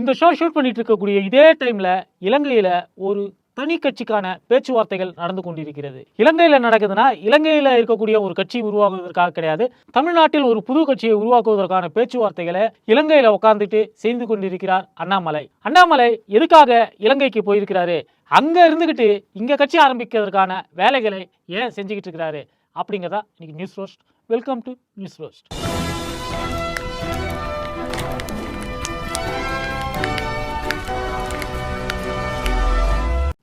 இந்த show shoot பண்ணிட்டு இருக்கக்கூடிய இதே டைம்ல இலங்கையில ஒரு தனி கட்சிக்கான பேச்சுவார்த்தைகள் நடந்து கொண்டிருக்கிறது. இலங்கையில நடக்குதுன்னா இலங்கையில இருக்கக்கூடிய ஒரு கட்சி உருவாக்குவதற்காக கிடையாது தமிழ்நாட்டில் ஒரு புது கட்சியை உருவாக்குவதற்கான பேச்சுவார்த்தைகளை இலங்கையில உட்கார்ந்துட்டு செய்து கொண்டிருக்கிறார் அண்ணாமலை. அண்ணாமலை எதுக்காக இலங்கைக்கு போயிருக்கிறாரு? அங்க இருந்துகிட்டு இங்க கட்சி ஆரம்பிக்கிறதுக்கான வேலைகளை ஏன் செஞ்சுக்கிட்டு இருக்கிறாரு? அப்படிங்கிறதா இன்னைக்கு news roast welcome to news roast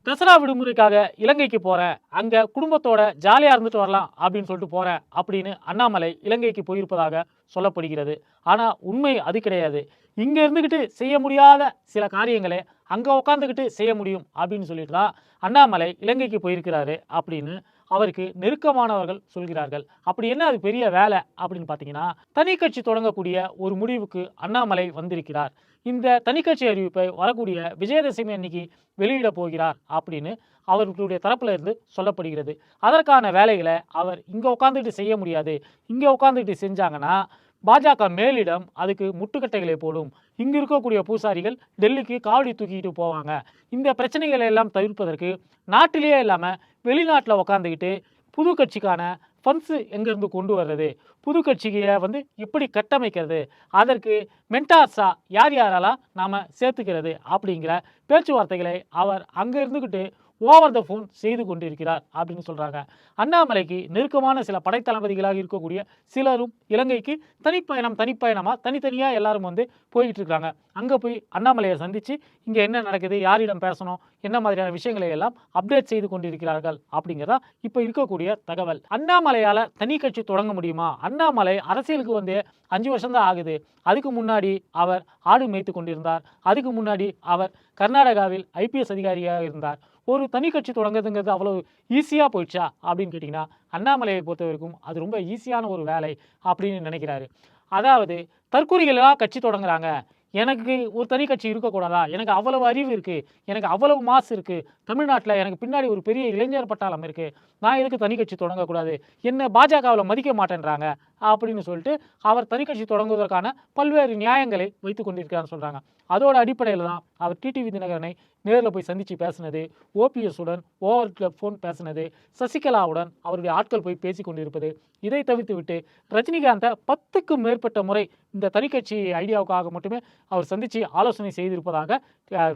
Dasara விடுமுறைக்காக இலங்கைக்கு போகிறேன் அங்கே குடும்பத்தோட ஜாலியாக இருந்துட்டு வரலாம் அப்படின்னு சொல்லிட்டு போகிறேன் அப்படின்னு அண்ணாமலை இலங்கைக்கு போயிருப்பதாக சொல்லப்படுகிறது. ஆனால் உண்மை அது கிடையாது. இங்கே இருந்துக்கிட்டு செய்ய முடியாத சில காரியங்களை அங்கே உட்காந்துக்கிட்டு செய்ய முடியும் அப்படின்னு சொல்லிட்டு தான் அண்ணாமலை இலங்கைக்கு போயிருக்கிறாரு அப்படின்னு அவருக்கு நெருக்கமானவர்கள் சொல்கிறார்கள். அப்படி என்ன அது பெரிய வேலை அப்படின்னு பார்த்தீங்கன்னா தனி கட்சி தொடங்கக்கூடிய ஒரு முடிவுக்கு அண்ணாமலை வந்திருக்கிறார். இந்த தனிக்கட்சி அறிவிப்பை வரக்கூடிய விஜயதசமி அன்னைக்கு வெளியிட போகிறார் அப்படின்னு அவர்களுடைய தரப்புல இருந்து சொல்லப்படுகிறது. அதற்கான வேலைகளை அவர் இங்கே உட்காந்துட்டு செய்ய முடியாது. இங்கே உட்காந்துட்டு செஞ்சாங்கன்னா பாஜக மேலிடம் அதுக்கு முட்டுக்கட்டைகளை போடும். இங்கு இருக்கக்கூடிய பூசாரிகள் டெல்லிக்கு காவடி தூக்கிட்டு போவாங்க. இந்த பிரச்சனைகளை எல்லாம் தவிர்ப்பதற்கு நாட்டிலேயே இல்லாமல் வெளிநாட்டில் உட்காந்துக்கிட்டு புது கட்சிக்கான ஃபண்ட்ஸு எங்கேருந்து கொண்டு வர்றது? புது கட்சியை வந்து எப்படி கட்டமைக்கிறது? அதற்கு மென்டார்ஸா யார் யாரெல்லாம் நாம் சேர்த்துக்கிறது? அப்படிங்கிற பேச்சுவார்த்தைகளை அவர் அங்கே இருந்துக்கிட்டு ஓவர் த ஃபோன் செய்து கொண்டிருக்கிறார் அப்படின்னு சொல்கிறாங்க அண்ணாமலைக்கு நெருக்கமான சில படைத்தளபதிகளாக இருக்கக்கூடிய சிலரும் இலங்கைக்கு தனிப்பயணம் தனிப்பயணமாக தனித்தனியாக எல்லாரும் வந்து போய்கிட்டு இருக்காங்க. அங்கே போய் அண்ணாமலையை சந்தித்து இங்கே என்ன நடக்குது யாரிடம் பேசணும் என்ன மாதிரியான விஷயங்களை எல்லாம் அப்டேட் செய்து கொண்டிருக்கிறார்கள் அப்படிங்கிறதா இப்போ இருக்கக்கூடிய தகவல். அண்ணாமலையால் தனி கட்சி தொடங்க முடியுமா? அண்ணாமலை அரசியலுக்கு வந்து அஞ்சு வருஷம் தான் ஆகுது. அதுக்கு முன்னாடி அவர் ஆடு மேய்த்து கொண்டிருந்தார். அதுக்கு முன்னாடி அவர் கர்நாடகாவில் ஐபிஎஸ் அதிகாரியாக இருந்தார். ஒரு தனி கட்சி தொடங்குறதுங்கிறது அவ்வளோ ஈஸியாக போயிடுச்சா அப்படின்னு கேட்டிங்கன்னா அண்ணாமலையை பொறுத்த வரைக்கும் அது ரொம்ப ஈஸியான ஒரு வேலை அப்படின்னு நினைக்கிறாரு. அதாவது தற்கொலைகளாக கட்சி தொடங்குறாங்க. எனக்கு ஒரு தனி கட்சி இருக்கக்கூடாதா? எனக்கு அவ்வளவு அறிவு இருக்குது எனக்கு அவ்வளவு மாசு இருக்குது தமிழ்நாட்டில் எனக்கு பின்னாடி ஒரு பெரிய இளைஞர் பட்டாளம் இருக்குது நான் எதுக்கு தனி கட்சி தொடங்கக்கூடாது? என்ன பாஜகவில் மதிக்க மாட்டேன்றாங்க? அப்படின்னு சொல்லிட்டு அவர் தனிக்கட்சி தொடங்குவதற்கான பல்வேறு நியாயங்களை வைத்து கொண்டிருக்கிறான்னு சொல்கிறாங்க அதோட அடிப்படையில் தான் அவர் டிடிவி தினகரனை நேரில் போய் சந்தித்து பேசினது ஓபிஎஸ்ஸுடன் ஓவர் ஃபோன் பேசினது சசிகலாவுடன் அவருடைய ஆட்கள் போய் பேசி கொண்டிருப்பது இதை தவிர்த்து விட்டு ரஜினிகாந்தை பத்துக்கும் மேற்பட்ட முறை இந்த தனிக்கட்சி ஐடியாவுக்காக மட்டுமே அவர் சந்தித்து ஆலோசனை செய்திருப்பதாக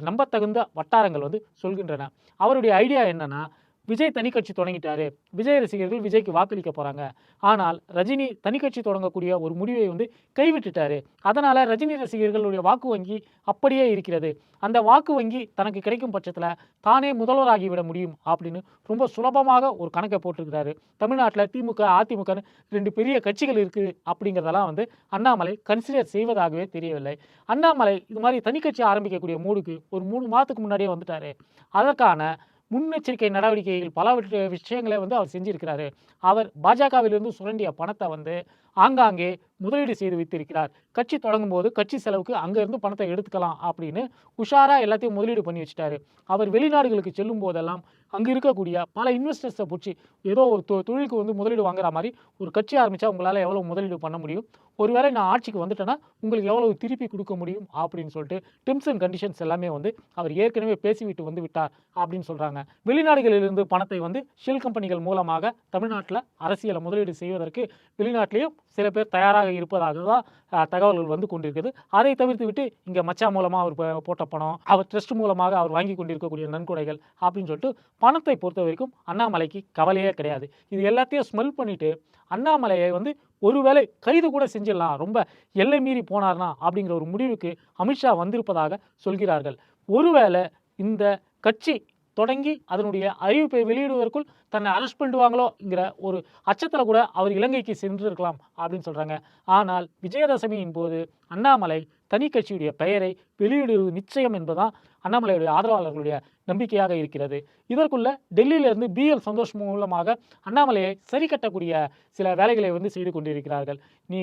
நம்பத்தகுந்த வட்டாரங்கள் வந்து சொல்கின்றன. அவருடைய ஐடியா என்னன்னா விஜய் தனி கட்சி தொடங்கிட்டாரு. விஜய் ரசிகர்கள் விஜய்க்கு வாக்களிக்க போறாங்க. ஆனால் ரஜினி தனிக்கட்சி தொடங்கக்கூடிய ஒரு முடிவை வந்து கைவிட்டுட்டாரு. அதனால ரஜினி ரசிகர்களுடைய வாக்கு வங்கி அப்படியே இருக்கிறது. அந்த வாக்கு வங்கி தனக்கு கிடைக்கும் பட்சத்தில் தானே முதல்வராகி விட முடியும் அப்படின்னு ரொம்ப சுலபமாக ஒரு கணக்கை போட்டிருக்கிறாரு. தமிழ்நாட்டில் திமுக அதிமுகன்னு ரெண்டு பெரிய கட்சிகள் இருக்குது அப்படிங்கிறதெல்லாம் வந்து அண்ணாமலை கன்சிடர் செய்வதாகவே தெரியவில்லை. அண்ணாமலை இது மாதிரி தனி கட்சி ஆரம்பிக்கக்கூடிய மூடுக்கு ஒரு மூணு மாதத்துக்கு முன்னாடியே வந்துட்டாரு. அதற்கான முன்னெச்சரிக்கை நடவடிக்கைகள் பல விஷயங்களை வந்து அவர் செஞ்சிருக்கிறாரு. அவர் பாஜகவிலிருந்து சுரண்டிய பணத்தை வந்து ஆங்காங்கே முதலீடு செய்து வைத்திருக்கிறார். கட்சி தொடங்கும் போது கட்சி செலவுக்கு அங்கேருந்து பணத்தை எடுத்துக்கலாம் அப்படின்னு உஷாரா எல்லாத்தையும் முதலீடு பண்ணி வச்சுட்டாரு. அவர் வெளிநாடுகளுக்கு செல்லும் போதெல்லாம் அங்கே இருக்கக்கூடிய பல இன்வெஸ்டர்ஸை பிடிச்சி ஏதோ ஒரு தொ- தொழிலுக்கு வந்து முதலீடு வாங்குற மாதிரி ஒரு கட்சி ஆரம்பித்தா உங்களால் எவ்வளோ முதலீடு பண்ண முடியும்? ஒருவேளை நான் ஆட்சிக்கு வந்துட்டேன்னா உங்களுக்கு எவ்வளவு திருப்பி கொடுக்க முடியும்? அப்படின்னு சொல்லிட்டு டெர்ம்ஸ் அண்ட் கண்டிஷன்ஸ் எல்லாமே வந்து அவர் ஏற்கனவே பேசிவிட்டு வந்து விட்டார் அப்படின்னு சொல்கிறாங்க வெளிநாடுகளிலிருந்து பணத்தை வந்து ஷெல் கம்பெனிகள் மூலமாக தமிழ்நாட்டில் அரசியலை முதலீடு செய்வதற்கு வெளிநாட்டிலையும் சில பேர் தயாராக இருப்பதாக தான் தகவல்கள் வந்து கொண்டிருக்குது. அதை தவிர்த்து விட்டு இங்கே மச்சா மூலமாக அவர் போட்ட பணம் அவர் ட்ரஸ்ட் மூலமாக அவர் வாங்கி கொண்டிருக்கக்கூடிய நன்கொடைகள் அப்படின்னு சொல்லிட்டு பணத்தை பொறுத்த வரைக்கும் அண்ணாமலைக்கு கவலையே கிடையாது. இது எல்லாத்தையும் ஸ்மெல் பண்ணிவிட்டு அண்ணாமலையை வந்து ஒருவேளை கைது கூட செஞ்சிடலாம். ரொம்ப எல்லை மீறி போனார்னா அப்படிங்கிற ஒரு முடிவுக்கு அமித்ஷா வந்திருப்பதாக சொல்கிறார்கள். ஒருவேளை இந்த கட்சி தொடங்கி அதனுடைய அறிவிப்பை வெளியிடுவதற்குள் தன்னை அரெஸ்ட் பண்ணிடுவாங்களோங்கிற ஒரு அச்சத்தில் கூட அவர் இலங்கைக்கு சென்றிருக்கலாம் அப்படின்னு சொல்கிறாங்க ஆனால் விஜயதசமியின் போது அண்ணாமலை தனி கட்சியுடைய பெயரை வெளியிடுவது நிச்சயம் என்பதுதான் அண்ணாமலையுடைய ஆதரவாளர்களுடைய நம்பிக்கையாக இருக்கிறது. இதற்குள்ள டெல்லியிலிருந்து பிஎல் சந்தோஷ் மூலமாக அண்ணாமலையை சரி கட்டக்கூடிய சில வேலைகளை வந்து செய்து கொண்டிருக்கிறார்கள். நீ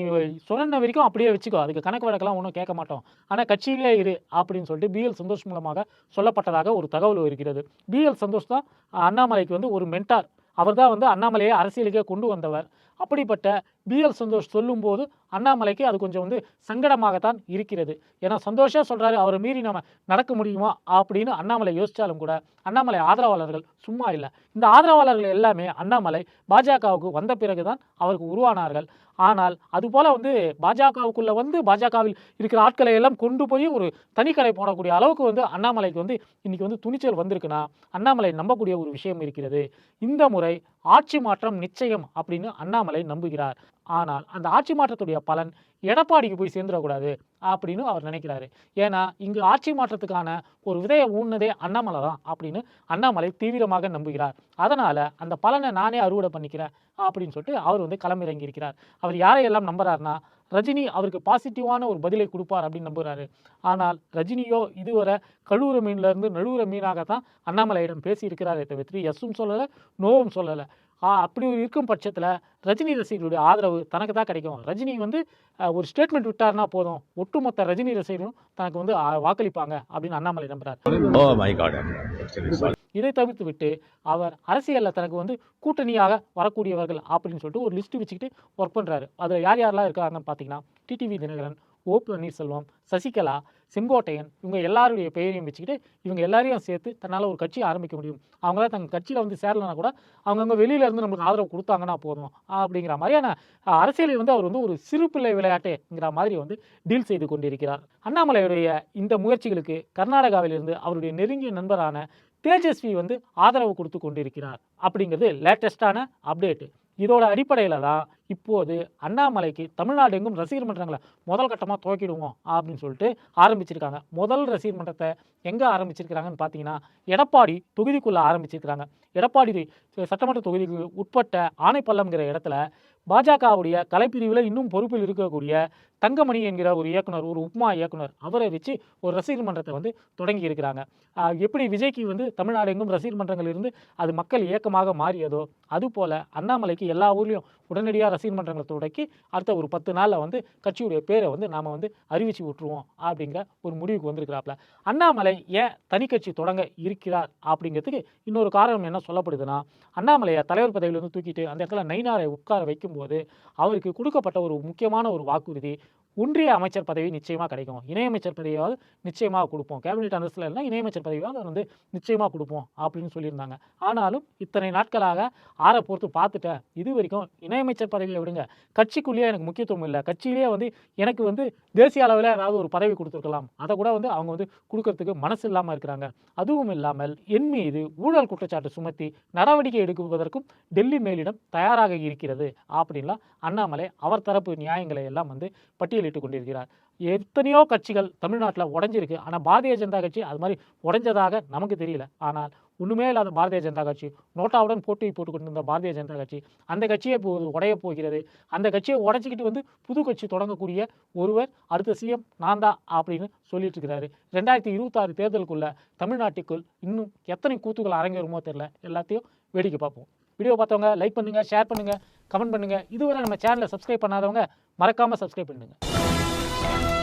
சொன்ன வரைக்கும் அப்படியே வச்சுக்கோ அதுக்கு கணக்கு வழக்கெல்லாம் ஒன்றும் கேட்க மாட்டோம். ஆனால் கட்சியிலே இரு அப்படின்னு சொல்லிட்டு பிஎல் சந்தோஷ் மூலமாக சொல்லப்பட்டதாக ஒரு தகவல் இருக்கிறது பிஎல் சந்தோஷ் தான் அண்ணாமலைக்கு வந்து ஒரு மென்டார் அவர் தான் வந்து அண்ணாமலையை அரசியலுக்கே கொண்டு வந்தவர். அப்படிப்பட்ட பிஎல் சந்தோஷ் சொல்லும்போது அண்ணாமலைக்கு அது கொஞ்சம் வந்து சங்கடமாகத்தான் இருக்கிறது. ஏன்னா சந்தோஷம் சொல்கிறாரு அவரை மீறி நம்ம நடக்க முடியுமா? அப்படின்னு அண்ணாமலை யோசித்தாலும் கூட அண்ணாமலை ஆதரவாளர்கள் சும்மா இல்லை. இந்த ஆதரவாளர்கள் எல்லாமே அண்ணாமலை பாஜகவுக்கு வந்த பிறகு தான் அவருக்கு உருவானார்கள். ஆனால் அதுபோல் வந்து பாஜகவுக்குள்ளே வந்து பாஜகவில் இருக்கிற ஆட்களை எல்லாம் கொண்டு போய் ஒரு தனிக்கடை போடக்கூடிய அளவுக்கு வந்து அண்ணாமலைக்கு வந்து இன்றைக்கி வந்து துணிச்சல் வந்திருக்குன்னா அண்ணாமலை நம்பக்கூடிய ஒரு விஷயம் இருக்கிறது. இந்த முறை ஆட்சி மாற்றம் நிச்சயம் அப்படின்னு அண்ணாமலை நம்புகிறார். ஆனால் அந்த ஆட்சி மாற்றத்துடைய பலன் எடப்பாடிக்கு போய் சேர்ந்துடக்கூடாது அப்படின்னு அவர் நினைக்கிறாரு. ஏன்னா இங்கு ஆட்சி மாற்றத்துக்கான ஒரு விதையை ஊன்னதே அண்ணாமலை தான் அப்படின்னு அண்ணாமலை தீவிரமாக நம்புகிறார். அதனால அந்த பலனை நானே அறுவடை பண்ணிக்கிறேன் அப்படின்னு சொல்லிட்டு அவர் வந்து களமிறங்கி இருக்கிறார் அவர் யாரையெல்லாம் நம்புறாருன்னா ரஜினி அவருக்கு பாசிட்டிவான ஒரு பதிலை கொடுப்பார் அப்படின்னு நம்புகிறாரு ஆனால் ரஜினியோ இதுவரை கழுவுற மீன்லேருந்து நழுவுற நழுவுற மீனாகத்தான் அண்ணாமலையிடம் பேசியிருக்கிறாரே தவிர்த்து எஸ்ஸும் சொல்லலை நோவும் சொல்லலை. அப்படி ஒரு இருக்கும் பட்சத்தில் ரஜினி ரசிகர்களுடைய ஆதரவு தனக்கு தான் கிடைக்கும். ரஜினி வந்து ஒரு ஸ்டேட்மெண்ட் விட்டார்னா போதும். ஒட்டுமொத்த ரஜினி ரசிகர்களும் தனக்கு வந்து வாக்களிப்பாங்க அப்படின்னு அண்ணாமலை நம்புறார். Oh. இதை தவிர்த்து விட்டு அவர் அரசியலில் தனக்கு வந்து கூட்டணியாக வரக்கூடியவர்கள் அப்படின்னு சொல்லிட்டு ஒரு லிஸ்ட் வச்சுக்கிட்டு ஒர்க் பண்ணுறாரு அதில் யார் யாரெல்லாம் இருக்காங்கன்னு பார்த்தீங்கன்னா டிடிவி தினகரன் ஓ பன்னீர்செல்வம் சசிகலா செங்கோட்டையன் இவங்க எல்லாருடைய பெயரையும் வச்சுக்கிட்டு இவங்க எல்லாரையும் சேர்த்து தன்னால் ஒரு கட்சி ஆரம்பிக்க முடியும். அவங்களாம் தங்கள் கட்சியில் வந்து சேரலைன்னா கூட அவங்கவுங்க வெளியில இருந்து நம்மளுக்கு ஆதரவு கொடுத்தாங்கன்னா போதும். அப்படிங்கிற மாதிரியான அரசியலில் வந்து அவர் வந்து ஒரு சிறு பிள்ளை விளையாட்டுங்கிற மாதிரி வந்து டீல் செய்து கொண்டிருக்கிறார். அண்ணாமலையுடைய இந்த முயற்சிகளுக்கு கர்நாடகாவிலிருந்து அவருடைய நெருங்கிய நண்பரான தேஜஸ்வி வந்து ஆதரவு கொடுத்து கொண்டிருக்கிறார். அப்படிங்கிறது லேட்டஸ்டான அப்டேட்டு இதோட அடிப்படையில் தான் இப்போது அண்ணாமலைக்கு தமிழ்நாடு எங்கும் ரசிகர் மன்றங்களை முதல் கட்டமாக துவக்கிடுவோம் அப்படின்னு சொல்லிட்டு ஆரம்பிச்சிருக்காங்க. முதல் ரசிகர் மன்றத்தை எங்கே ஆரம்பிச்சிருக்கிறாங்கன்னு பார்த்தீங்கன்னா எடப்பாடி தொகுதிக்குள்ளே ஆரம்பிச்சிருக்கிறாங்க. எடப்பாடி சட்டமன்ற தொகுதிக்கு உட்பட்ட ஆணைப்பள்ளம்ங்கிற இடத்துல பாஜகவுடைய கலைப்பிரிவில் இன்னும் பொறுப்பில் இருக்கக்கூடிய தங்கமணி என்கிற ஒரு இயக்குனர் ஒரு உப்மா இயக்குனர் அவரை வச்சு ஒரு ரசிகர் மன்றத்தை வந்து தொடங்கி இருக்கிறாங்க. எப்படி விஜய்க்கு வந்து தமிழ்நாடு எங்கும் ரசிகர் மன்றங்கள் இருந்து அது மக்கள் இயக்கமாக மாறியதோ அதுபோல் அண்ணாமலைக்கு எல்லா ஊர்லேயும் உடனடியாக ரசிகர் மன்றங்களை தொடக்கி அடுத்த ஒரு பத்து நாளில் வந்து கட்சியுடைய பேரை வந்து நாம் வந்து அறிவிச்சு விட்டுருவோம் அப்படிங்கிற ஒரு முடிவுக்கு வந்திருக்கிறாப்புல அண்ணாமலை ஏன் தனி கட்சி தொடங்க இருக்கிறார் அப்படிங்கிறதுக்கு இன்னொரு காரணம் என்ன சொல்லப்படுதுன்னா அண்ணாமலையை தலைவர் பதவியிலிருந்து தூக்கிட்டு அந்த இடத்துல நைனாரை உட்கார வைக்கும்போது அவருக்கு கொடுக்கப்பட்ட ஒரு முக்கியமான ஒரு வாக்குறுதி ஒன்றிய அமைச்சர் பதவி நிச்சயமாக கிடைக்கும். இணையமைச்சர் பதவியாவது நிச்சயமாக கொடுப்போம். கேபினெட் அந்தஸ்தில் இருந்தால் இணையமைச்சர் பதவியாவது வந்து நிச்சயமாக கொடுப்போம் அப்படின்னு சொல்லியிருந்தாங்க. ஆனாலும் இத்தனை நாட்களாக ஆற பொறுத்து பார்த்துட்டேன் இது வரைக்கும் இணையமைச்சர் பதவியை விடுங்க. கட்சிக்குள்ளேயே எனக்கு முக்கியத்துவம் இல்லை. கட்சியிலேயே வந்து எனக்கு வந்து தேசிய அளவில் ஏதாவது ஒரு பதவி கொடுத்துருக்கலாம். அதை கூட வந்து அவங்க வந்து கொடுக்கறதுக்கு மனசு இல்லாமல் இருக்கிறாங்க. அதுவும் இல்லாமல் என் மீது ஊழல் குற்றச்சாட்டு சுமத்தி நடவடிக்கை எடுக்குவதற்கும் டெல்லி மேலிடம் தயாராக இருக்கிறது. அப்படின்லாம் அண்ணாமலை அவர் தரப்பு நியாயங்களை எல்லாம் வந்து பட்டியலிட்டு கொண்டிருக்கிறார் எத்தனையோ கட்சிகள் தமிழ்நாட்டில் உடஞ்சிருக்கு. ஆனால் பாரதிய ஜனதா கட்சி அது மாதிரி உடஞ்சதாக நமக்கு தெரியல. ஆனால் ஒன்றுமே இல்லாத பாரதிய ஜனதா கட்சி நோட்டாவுடன் போட்டி போட்டு கொண்டிருந்த பாரதிய ஜனதா கட்சி அந்த கட்சியை உடைய போகிறது. அந்த கட்சியை உடைச்சிக்கிட்டு வந்து புது கட்சி தொடங்கக்கூடிய ஒருவர் அடுத்த சிஎம் நான் தான் அப்படின்னு சொல்லிட்டு இருக்கிறாரு ரெண்டாயிரத்தி இருபத்தாறு தேர்தலுக்குள்ள தமிழ்நாட்டுக்குள் இன்னும் எத்தனை கூத்துக்கள் அரங்கேறுமோ தெரியல. எல்லாத்தையும் வேடிக்கை பார்ப்போம். வீடியோ பார்த்தவங்க லைக் பண்ணுங்கள் ஷேர் பண்ணுங்கள் கமெண்ட் பண்ணுங்கள் இதுவரை நம்ம சேனலை சப்ஸ்கிரைப் பண்ணாதவங்க மறக்காமல் சப்ஸ்கிரைப் பண்ணுங்கள்